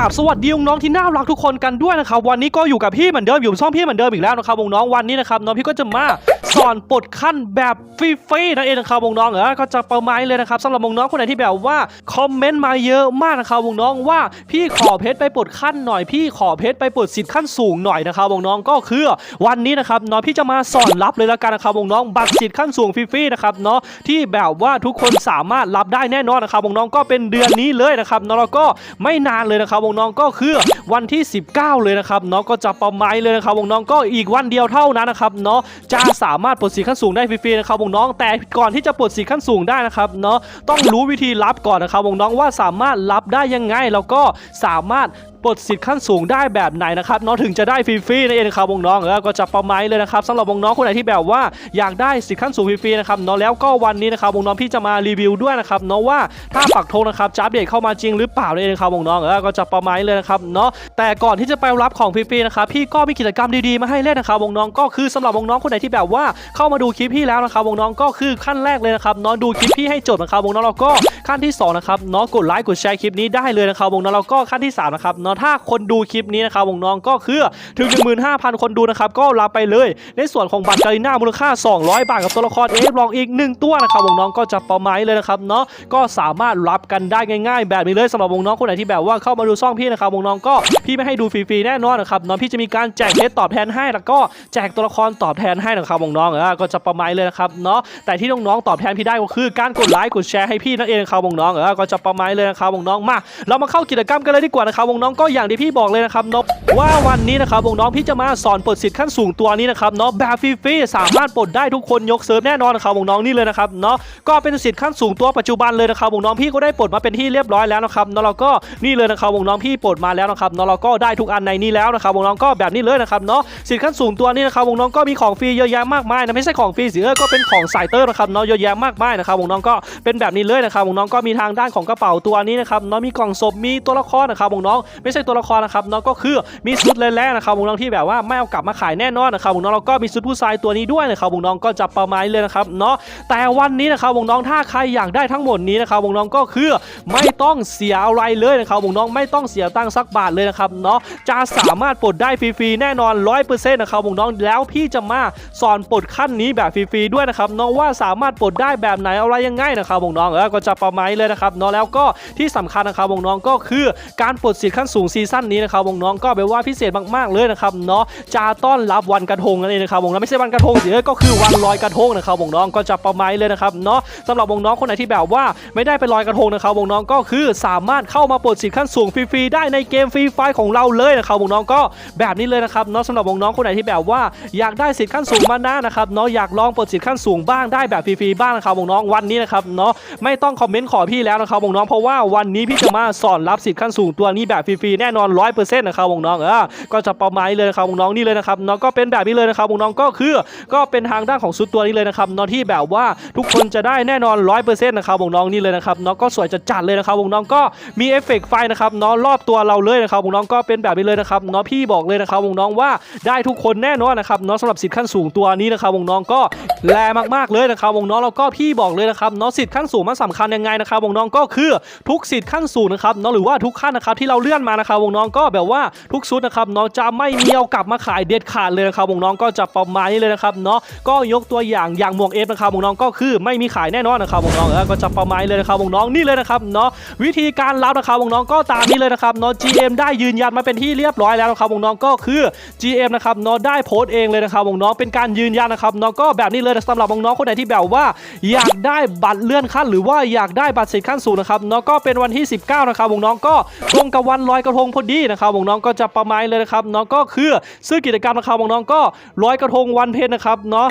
กราบสวัสดีน้องที่น่ารักทุกคนกันด้วยนะครับวันนี้ก็อยู่กับพี่เหมือนเดิมอยู่ช่องพี่เหมือนเดิมอีกแล้วนะครับวงน้องวันนี้นะครับน้องพี่ก็จะมาสอนปลดขั้นแบบฟรีๆนั่นเองนะครับน้องเออก็จะประมาณนี้เลยนะครับสำหรับวงน้องคนไหนที่แบบว่าคอมเมนต์มาเยอะมากนะครับวงน้องว่าพี่ขอเพชรไปปลดขั้นหน่อยพี่ขอเพชรไปปลดสิทธิ์ขั้นสูงหน่อยนะครับวงน้องก็คือวันนี้นะครับน้องพี่จะมาสอนรับเลยละกันนะครับวงน้องบัตรสิทธิ์ขั้นสูงฟรีๆนะครับเนาะที่แบบว่าทุกคนสามารถรับได้แน่นอนนะครับวงน้องก็เป็นเดือนนี้เลยนะครับเนาะแล้วก็ไม่นานเลยนะครับวงน้องก็คือวันที่ 19 เลยนะครับเนาะก็จะประมาณเลยนะครับวงน้องก็อีกวันเดียวเท่านั้นนะครับเนาะจะสาามารถปลดสีขั้นสูงได้ฟรีๆนะครับวงน้องแต่ก่อนที่จะปลดสีขั้นสูงได้นะครับเนาะต้องรู้วิธีรับก่อนนะครับวงน้องว่าสามารถรับได้ยังไงแล้วก็สามารถปลดสิทธิ์ขั้นสูงได้แบบไหนนะครับน้องถึงจะได้ฟรีๆนั่นเองนะครับวงน้องเออก็จะประมาณเลยนะครับสำหรับวงน้องคนไหนที่แบบว่าอยากได้สิทธิ์ขั้นสูงฟรีๆนะครับเนาะแล้วก็วันนี้นะครับวงน้องพี่จะมารีวิวด้วยนะครับเนาะว่าถ้าปักธงนะครับจะอัปเดตเข้ามาจริงหรือเปล่านั่นเองนะครับวงน้องเออก็จะประมาณเลยนะครับเนาะแต่ก่อนที่จะไปรับของฟรีๆนะครับพี่ก็มีกิจกรรมดีๆมาให้เล่นนะครับวงน้องก็คือสำหรับวงน้องคนไหนที่แบบว่าเข้ามาดูคลิปพี่แล้วนะครับวงน้องก็คือขั้นแรกเลยนะครับเนาะดูคลิปพี่ให้จบนะครับวงน้องแล้วก็ ขั้นที่สองนะครับเนาะกดไลค์กดแชร์คลิปนี้ได้เลยนะครับวงน้องแล้วก็ขั้นที่สามนะครับเนาะถ้าคนดูคลิปนี้นะครับวงน้องก็คือถึง 15,000 คนดูนะครับก็รับไปเลย ในส่วนของบัตรการีน่ามูลค่า 200 บาทกับตัวละครเอฟลองอีก 1 ตัวนะครับวงน้องก็จะประมาณเลยนะครับเนาะก็สามารถรับกันได้ง่ายๆ แบบนี้เลยสำหรับวงน้องคนไหนที่แบบว่าเข้ามาดูช่องพี่นะครับวงน้องก็พี่ไม่ให้ดูฟรีๆแน่นอนนะครับเนาะพี่จะมีการแจกเพชรตอบแทนให้แล้วก็แจกตัวละครตอบแทนให้นะครับวงน้องก็จะประมาณเลยนะครับเนาะแต่ที่น้องๆตอบแทนพี่ได้ก็คือการกดไลค์กดแชร์ให้พี่นั่นเองนะครับวงน้องเออก็จะประมาณเลยนะครับวงน้องมา เรามาเข้ากิจกรรมกันเลยดีกว่านะครับวงน้องก็อย่างที่พี่บอกเลยนะครับเนาะว่าวันนี้นะครับวงน้องพี่จะมาสอนปลดสิทธิ์ขั้นสูงตัวนี้นะครับเนาะแบบฟรีๆสามารถปลดได้ทุกคนยกเซิร์ฟแน่นอนนะครับวงน้องนี่เลยนะครับเนาะก็เป็นสิทธิ์ขั้นสูงตัวปัจจุบันเลยนะครับวงน้องพี่ก็ได้ปลดมาเป็นที่เรียบร้อยแล้วนะครับเนาะเราก็นี่เลยนะครับวงน้องพี่ปลดมาแล้วนะครับเนาะเราก็ได้ทุกอันในนี้แล้วนะครับวงน้องก็แบบนี้เลยนะครับเนาะสิทธิ์ขั้นสูงตัวนี้นะครับวงน้องก็มีของฟรีเยอะแยะมากมายนะไม่ใช่ของฟรีสิเออก็เป็นของสายเตอร์นะครับเนาะเยอะแยะมากมายนะครับวงน้องก็เป็นแบบนี้เลยนะครับวงน้องก็มีทางด้านของกระเป๋าตัวนี้นะครับเนาะมีกล่องศพมีตัวละครนะครับวงน้องไม่ใช่ตัวละครนะครับเนาะก็คือมีชุดแรกๆนะครับวงน้องที่แบบว่าไม่เอากลับมาขายแน่นอนนะครับวงน้องเราก็มีชุดผู้ชายตัวนี้ด้วยนะครับวงน้องก็จะประมาณนี้เลยนะครับเนาะแต่วันนี้นะครับวงน้องถ้าใครอยากได้ทั้งหมดนี้นะครับวงน้องก็คือไม่ต้องเสียอะไรเลยนะครับวงน้องไม่ต้องเสียตังค์สักบาทเลยนะครับเนาะจะสามารถปลดได้ฟรีๆแน่นอน100%นะครับวงน้องแล้วพี่จะมาสอนปลดขั้นนี้แบบฟรีๆด้วยนะครับเนาะว่าสามารถปลดได้แบบไหนอะไรยังไงนะครับวงน้องเออก็จะประมาณนี้เลยนะครับเนาะแล้วก็ที่สำคัญนะครับวงน้องก็คือการปลดสิทธิ์ขั้นสูงซีซั่นนี้นะครับวงน้องก็แปลว่าพิเศษมากๆเลยนะครับเนาะจะต้อนรับวันกระทงนั่นเองนะครับวงน้องไม่ใช่วันกระทงสิเอก็คือวันลอยกระทงนะครับวงน้องก็จะประมาณเลยนะครับเนาะสำหรับวงน้องคนไหนที่แบบว่าไม่ได้ไปลอยกระทงนะครับวงน้องก็คือสามารถเข้ามาปลดสิทธิ์ขั้นสูงฟรีๆได้ในเกมฟรีไฟของเราเลยนะครับวงน้องก็แบบนี้เลยนะครับเนาะสำหรับวงน้องคนไหนที่แบบว่าอยากได้สิทธิ์ขั้นสูงมานานนะครับเนาะอยากลองปลดสิทธิ์ขั้นสูงบ้างได้แบบฟรีๆบ้างนะครับวงน้องวันนี้นะครับเนาะไม่ต้องคอมเมนต์ขอพี่แล้วนะครับวงน้องเพราะว่าวันนี้พี่จะมาสอนรับสิทธิ์ขั้นสูงตัวนี้แบบฟรีๆแน่นอน100%นะครับวงน้องเออก็จะประมาณนี้เลยนะครับวงน้องนี่เลยนะครับเนาะก็เป็นแบบนี้เลยนะครับวงน้องก็คือก็เป็นทางด้านของชุดตัวนี้เลยนะครับเนาะที่แบบว่าทุกคนจะได้แน่นอน100%นะครับวงน้องนี่เลยนะครับเนาะก็สวยจัดเลยนะครับวงน้องก็มีเอฟเฟกต์ไฟนะครับเนาะรอบตัวเราเลยนะครับวงน้องก็เป็นแบบนี้เลยนะครับเนาะพี่บอกเลยนะครับวงน้องว่าได้ทุกคนแน่นอนนะครับเนาะสำหรับสิทธิ์ขั้นสูงตัวนี้นะครับวงน้องก็แรงมากๆเลยนะครับวงน้องแล้วก็พี่บอกเลยนะครับเนาะสิทธิ์ขั้นสูงมันสำคัญยังไงนะครับวงน้องก็คือทุกสิทธิ์ขั้นสูงนะครับเนาะหรือว่าทุกขั้นนะครับที่เราเลื่อนมานะครับวงน้องก็แบบว่าทุกชุดนะครับเนาะจะไม่มีเอากลับมาขายเด็ดขาดเลยนะครับวงน้องก็จะประมาณนี้เลยนะครับเนาะก็ยกตัวอย่างอย่างหมวกเอฟนะครับวงน้องก็คือไม่มีขายแน่นอนนะครับวงน้องเออก็จะประมาณนี้เลยนะครับวงน้องนี่เลยนะครับเนาะวิธีการรับนะครับวงน้องก็ตามนี้เลยนะครับเนาะ GM ได้ยืนยันมาเป็นที่เรียบร้อยแล้วนะครับวงน้องก็คือ GM นะครับเนาะได้โพสต์เองเลยนะครับวงน้องเป็นการยืนยันนะครับเนาะก็แบบนี้เลยสำหรับวงน้องคนไหนที่แบบว่า อยากได้บัตรเลื่อนขั้นหรือว่าอยากได้บัตรสิทธิ์ขั้นสูงนะครับเนาะก็เป็นวันที่ 19 นะครับวงน้องก็ตรงกับวันลอยกระทงพอดีนะครับวงน้องก็จะประมาณเลยนะครับเนาะก็คือซื้อกิจกรรมนะครับวงน้องก็ลอยกระทงวันเพ็ญนะครับเนาะ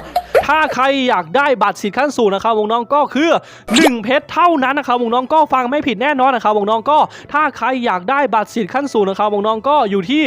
ถ้าใครอยากได้บัตรสิทธิ์ขั้นสูงนะครับวงน้องก็คือ 1 เพชรเท่านั้นนะครับวงน้องก็ฟังไม่ผิดแน่นอนนะครับวงน้องก็ถ้าใครอยากได้บัตรสิทธิ์ขั้นสูงนะครับวงน้องก็อยู่ที่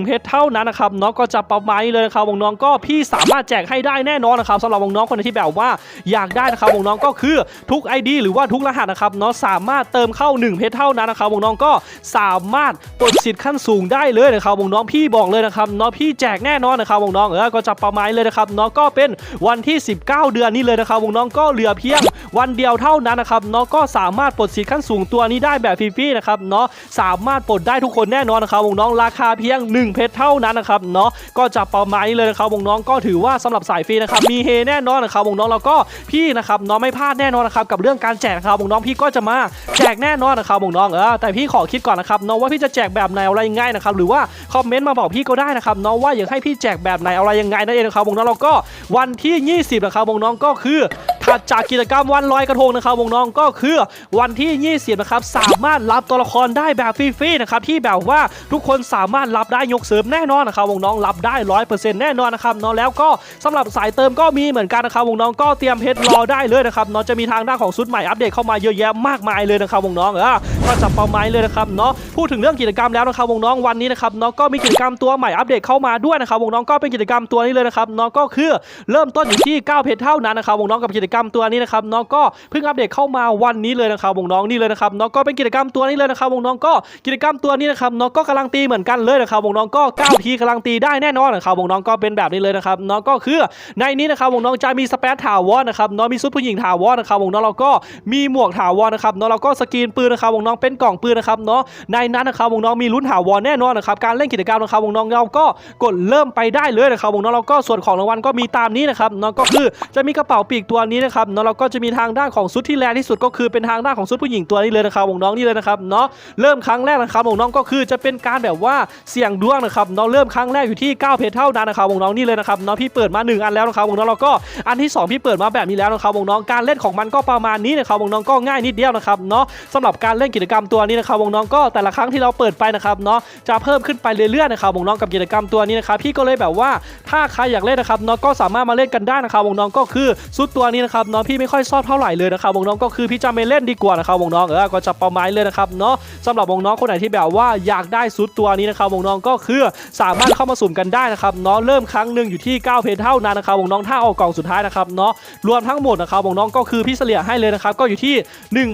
1 เพชรเท่านั้นนะครับเนาะก็จะประมาณเลยนะครับวงน้องก็พี่สามารถแจกให้ได้แน่นอนนะครับสำหรับวงน้องคนที่แบบว่าอยากได้นะครับวงน้องก็คือทุก ID หรือว่าทุกรหัสนะครับเนาะสามารถเติมเข้า 1 เพชรเท่านั้นนะครับวงน้องก็สามารถปลดสิทธิ์ขั้นสูงได้เลยนะครับวงน้องพี่บอกเลยนะครับเนาะพี่แจกแน่นอนนะครับวงน้องเออก็จะประมาณเลยนะครับเนาะก็เป็นวันที่ 19 เดือนนี้เลยนะครับวงน้องก็เหลือเพียงวันเดียวเท่านั้นนะครับเนาะก็สามารถปลดสิทธิ์ขั้นสูงตัวนี้ได้แบบฟรีๆนะครับเนาะสามารถปลดได้ทุกคนแน่นอนนะครับวงน้องราคาเพียง 1 เพชรเท่านั้นนะครับเนาะก็จะประมาณนี้เลยนะครับวงน้องก็ถือว่าสำหรับสายฟรีนะครับมีเฮแน่นอนนะครับวงน้องแล้วก็พี่นะครับเนาะไม่พลาดแน่นอนนะครับกับเรื่องการแจกนะครับวงน้องพี่ก็จะมาแจกแน่นอนนะครับวงน้องเออแต่พี่ขอคิดก่อนนะครับเนาะว่าพี่จะแจกแบบไหนอะไรยังไงนะครับหรือว่าคอมเมนต์มาบอกพี่ก็ได้นะครับเนาะว่าอยากให้พี่แจกแบบไหนอะไรยังไงนั่นเองนะครับวงน้องแล้วก็วันที่20 นะครับวงน้องก็คือถัดจากกิจกรรมวันลอยกระทงนะครับวงน้องก็คือวันที่ 20 นะครับ สามารถรับตัวละครได้แบบฟรีๆนะครับที่แบบว่าทุกคนสามารถรับได้ยกเสริมแน่นอนนะครับวงน้องรับได้ร้อยเปอร์เซ็นต์แน่นอนนะครับเนาะแล้วก็สำหรับสายเติมก็มีเหมือนกันนะครับวงน้องก็เตรียมเพชรรอได้เลยนะครับเนาะจะมีทางด้านของชุดใหม่อัปเดตเข้ามาเยอะแยะมากมายเลยนะครับวงน้องเออก็จะประมาณเลยนะครับเนาะพูดถึงเรื่องกิจกรรมแล้วนะครับวงน้องวันนี้นะครับเนาะก็มีกิจกรรมตัวใหม่อัปเดตเข้ามาด้วยนะครับวงน้องก็เป็นกิจกรรมตัวนี้เลยนะครับเนาะก็คือเริ่มต้นอยู่ที่ 9 เพชรเท่านั้นนะครับวงน้องกับกิจกรรมตัวนี้นะครับเนาะก็เพิ่งอัปเดตเข้ามาวันนี้เลยนะครับวงน้องนี่เลยนะครับเนาะก็เป็นกิจกรรมตัวนี้เลยนะครับวงน้องก็กิจกรรมตัวนี้นะครับเนาะก็กำลังตีเหมือนกันเลยนะครับวงน้องก็9ทีกำลังตีได้แน่นอนนะครับวงน้องก็เป็นแบบนี้เลยนะครับเนาะก็คือในนี้นะครับวงน้องจะมีสเปซถาวรนะครับเนาะมีซุปผู้หญิงถาวรนะครับวงน้องเราก็มีหมวกถาวรนะครับเนาะเราก็สกรีนปืนนะครับวงน้องเป็นกล่องปืนนะครับเนาะในนั้นนะครับวงน้องมีลุ้นถาวรแน่นอนนะครับการเล่นกิจกรรมนะครับวงน้องเราก็กดเริ่มไปได้เลยนะครับวงน้องเราก็ส่วนของรางวัลก็มีตามนี้นะครับเนาะก็คือจะมีกระเป๋าปีกตัวนี้นะครับเนาะเราก็จะมีทางด้านของชุดที่แรงที่สุดก็คือเป็นทางด้านของชุดผู้หญิงตัวนี้เลยนะครับวงน้องนี่เลยนะครับเนาะเริ่มครั้งแรกนะครับวงน้องก็คือจะเป็นการแบบว่าเสี่ยงดวงนะครับเนาะเริ่มครั้งแรกอยู่ที่9เพจเท่านั้นนะครับวงน้องนี่เลยนะครับเนาะพี่เปิดมา 1 อันแล้วนะครับวงน้องเราก็อันที่ 2 พี่เปิดมาแบบนี้แล้วนะครับวงน้องการเล่นของมันก็ประมาณนี้นะครับวงน้องก็ง่ายนิดเดียวนะครับเนาะสำหรับการเล่นกิจกรรมตัวนี้นะครับวงน้องก็แต่ละครั้งที่เราเปิดไปนะครับเนาะจะเพิ่มขึ้นไปเรื่อยๆนะครับวงน้องกับกิจกรรมตัวนี้นะครับพี่ก็เลยแบบว่าถ้าใครอยากเล่นนะครับเนาะก็สามารถมาเล่นกันได้นะครับวงน้องก็คือซุดตัวนี้นะครับเนาะพี่ไม่ค่อยชอบเท่าไหร่เลยนะครับวงน้องก็คือพี่จะไม่เล่นดีกว่านะครับวงน้องเออก็จะประมาณเลยนะครับเนาะสำหรับวงน้องคนไหนที่แบบว่าอยากได้ซุดตัวนี้นะครับวงน้องก็คือสามารถเข้ามาสุ่มกันได้นะครับเนาะเริ่มครั้งหนึ่งอยู่ที่ 9 เพจเท่านั้นนะครับวงน้องถ้าออกกล่องสุดท้ายนะครับเนาะรวมทั้งหมดนะครับวงน้องก็คือพี่เฉลี่ยให้เลยนะครับก็อยู่ที่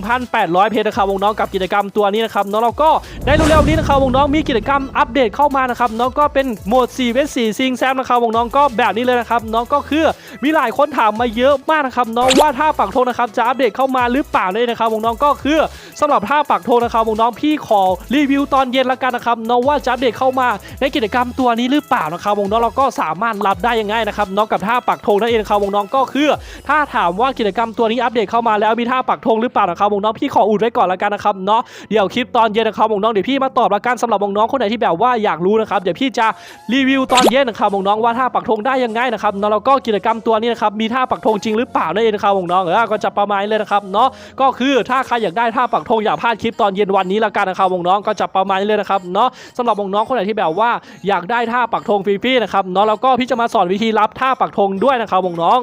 1,800 เพจนะครับวงน้องกับกิจกรรมตัวนี้นะครับเนาะเราก็ในเร็วๆนี้นะครับวงน้องมีกิจกรรมอัปเดตเข้ามานะครับเนาะก็เป็นโหมด4เวส4ซิงแซมนะครับวงน้องก็แบบนี้เลยนะครับเนาะก็คือมีหลายคนถามมาเยอะมากนะครับเนาะว่าถ้าปักธงนะครับจะอัปเดตเข้ามาหรือเปล่าเลยนะครับวงน้องก็คือสำหรับท่าปักธงนะครับวงน้องพี่ขอรีวิวตอนเย็นละกันนะครับเนาะว่าจะอัปเดตเข้ามาในกิจกรรมตัวนี้หรือเปล่านะครับวงน้องเราก็สามารถรับได้ยังไงนะครับเนาะกับท่าปักธงนั่นเองนะครับวงน้องก็คือ ถ้าถามว่ากิจกรรมตัวนี้อัปเดตเข้ามาแล้วมีท่าปักธงหรือเปล่านะครับวงน้องพี่ขออุดไว้ก่อนละกันนะครับเนาะเดี๋ยวคลิปตอนเย็นนะครับวงน้องเดี๋ยวพี่มาตอบละกันสำหรับวงน้องคนไหนที่แบบว่าอยากรู้นะครับเดี๋ยวพี่จะรีวิวตอนเย็นนะครับวงน้องว่าท่าปักธงได้ยังไงนะครับเนาะแล้วก็กิจกรรมตัวนี้นะครับมีท่าปักธงจริงหรือเปล่านั่นเองนะครับวงน้องเออก็จะประมาณเลยนะครับเนาะก็คือถ้าใครอยากได้ท่าปักธงอย่าพลาดคลิปตอนเย็นวันนี้ละกันนะครับวงน้องก็จะประมาณนี้เลยนะครับเนาะสำหรับวงน้องคนไหนที่แบบว่าอยากได้ท่าปักธงฟรีๆนะครับเนาะแล้วก็พี่จะมาสอนวิธีรับท่าปักธงด้วยนะครับวงน้อง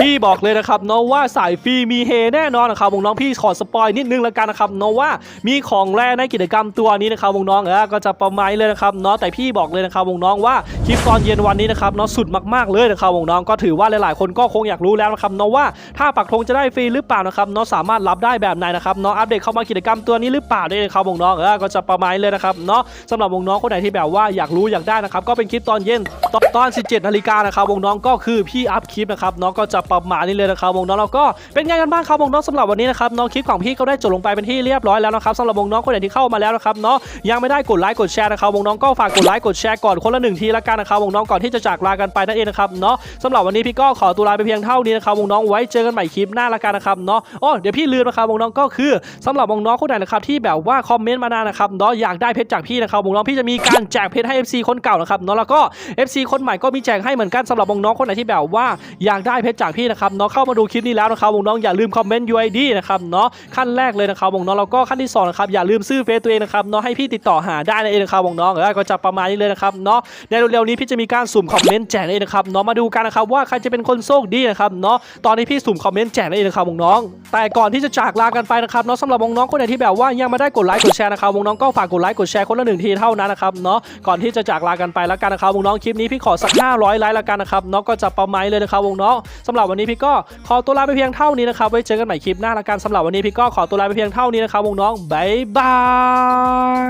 พี่บอกเลยนะครับเนาะว่าสายฟรีมีเฮแน่นอนนะครับวงน้องพี่ขอสปอยนิดนึงแล้วกันนะครับเนาะว่ามีของแรในกิจกรรมตัวนี้นะครับวงน้องเออก็จะประมาณเลยนะครับเนาะแต่พี่บอกเลยนะครับวงน้องว่าคลิปตอนเย็นวันนี้นะครับเนาะสุดมากๆเลยนะครับวงน้องก็ถือว่าหลายๆ คนก็คงอยากรู้แล้วนะครับเนาะว่าถ้าปักธงจะได้ฟรีหรือเปล่านะครับเนาะสามารถรับได้แบบไหนนะครับเนาะอัปเดตเข้ามากิจกรรมตัวนี้หรือเปล่าได้เลยครับวงน้องเออก็จะประมาณเลยนะครับเนาะสำหรับวงน้องคนไหนที่แบบว่าอยากรู้อยากได้นะครับก็เป็นคลิปตอนเย็นตอนตอน17นาฬิกานะครับวงน้องก็คือพี่อัพคลิปนะครับเนาะก็จะประมาณนี้เลยนะครับวงน้องแล้วก็เป็นไงกันบ้างครับวงน้องสำหรับวันนี้นะครับเนาะคลิปของพี่ก็ได้จบลงไปเป็นที่เรียบร้อยแล้วนะครับสำหรับวงน้องคนไหนที่เข้ามาแล้วนะครับเนาะยังไม่ได้กดไลค์กดแชร์นะครับวงน้องก็ฝากกดไลค์กดแชร์ก่อนคนละหนึ่งทีละกันนะครับวงน้องก่อนที่จะจากลากันไปนั่นเองนะครับเนาะสำหรับวันนี้พี่ก็ขอตัวลาไปเพียงเท่านี้นะครับวงน้องไว้เจอกันใหม่คลิปหน้าละกันนะครับเนาะอ๋อเดี๋ยวพี่ลืมนะครับวงน้องก็คือสำหรับวงน้องคนไหนนะครับที่แบบว่าคอมเมนต์มานานนะครับเนาะอยากได้เพชรจากพี่นะครับวงน้องพี่จะมีการแจกเพชรให้ FC คนเก่านะครับเนาะแล้วก็ FC คนใหม่ก็มีแจกให้เหมือนกันสำหรับวงน้องคนไหนที่แบบว่าอยากได้เพชรจากพี่นะครับเนาะเข้ามาดูคลิปนี้แล้วนะครับวงน้องอย่าลืมคอมเมนต์ UID นะครับเนาะขั้นแรกเลยนะครับวงน้องแล้วก็ขั้นที่สองนะครับอย่าลืมซื้อเฟซตัวเองนะครับเนาะให้พี่ติดต่อหาได้นั่นเองนะครับวงน้องเออก็จะประมาณนี้เลยนะครับเนาะในเร็วๆนี้พี่จะมีการสุ่มคอมเมนต์แจกนั่นเองนะครับเนาะมาดูกันนะครับว่าใครจะเป็นคนโชคดีนะครับเนาะตอนนี้พี่สุ่มคอมเมนต์แจกนั่นเองนะครับวงน้อง แต่ก่อนที่จะจากลากันไปนะครับเนาะสำหรับวงน้องคนไหนที่แบบว่ายังไม่ได้กดไลค์กดแชร์นะครับวงน้องก็ฝากกดไลค์กดแชร์คนละหนึ่งทีเท่านั้นนะครับเนาะก่อนที่จะจากลากันไปแล้วกันนะครับวงน้องคลิปนี้พี่ขอสัก500ไลค์แล้วกันนะครับเนาะก็จะประมาณเลยนะครับวงน้องสำหรับวันนี้พี่ก็ขอตัวลาไปเพียงเท่านี้นะครับไว้เจอกันใหม่คลิปหน้าละกันสำหรับวันนี้พี่ก็ขอตัวลาไปเพียงเท่านี้นะครับวงน้องบายบา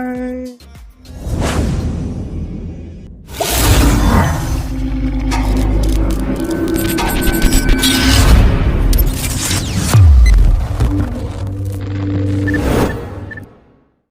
ย